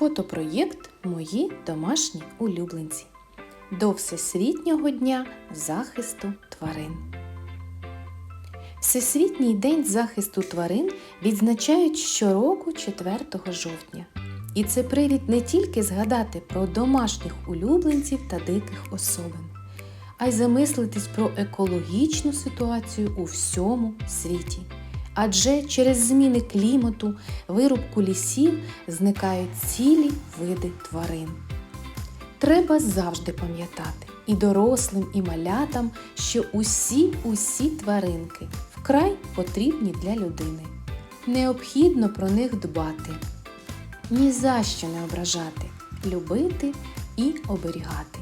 Фотопроєкт Мої домашні улюбленці до Всесвітнього дня захисту тварин. Всесвітній день захисту тварин відзначають щороку 4 жовтня. І це привід не тільки згадати про домашніх улюбленців та диких особин, а й замислитись про екологічну ситуацію у всьому світі. Адже через зміни клімату, вирубку лісів зникають цілі види тварин. Треба завжди пам'ятати і дорослим, і малятам, що усі усі тваринки вкрай потрібні для людини. Необхідно про них дбати, ні за що не ображати, любити і оберігати.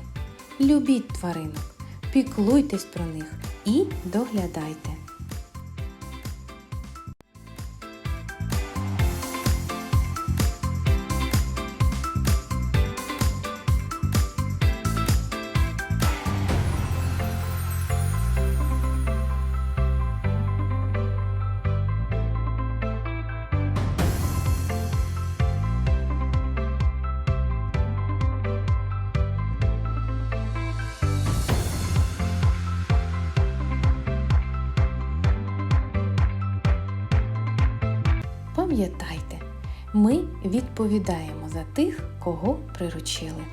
Любіть тваринок, піклуйтесь про них і доглядайте. Пам'ятайте, ми відповідаємо за тих, кого приручили.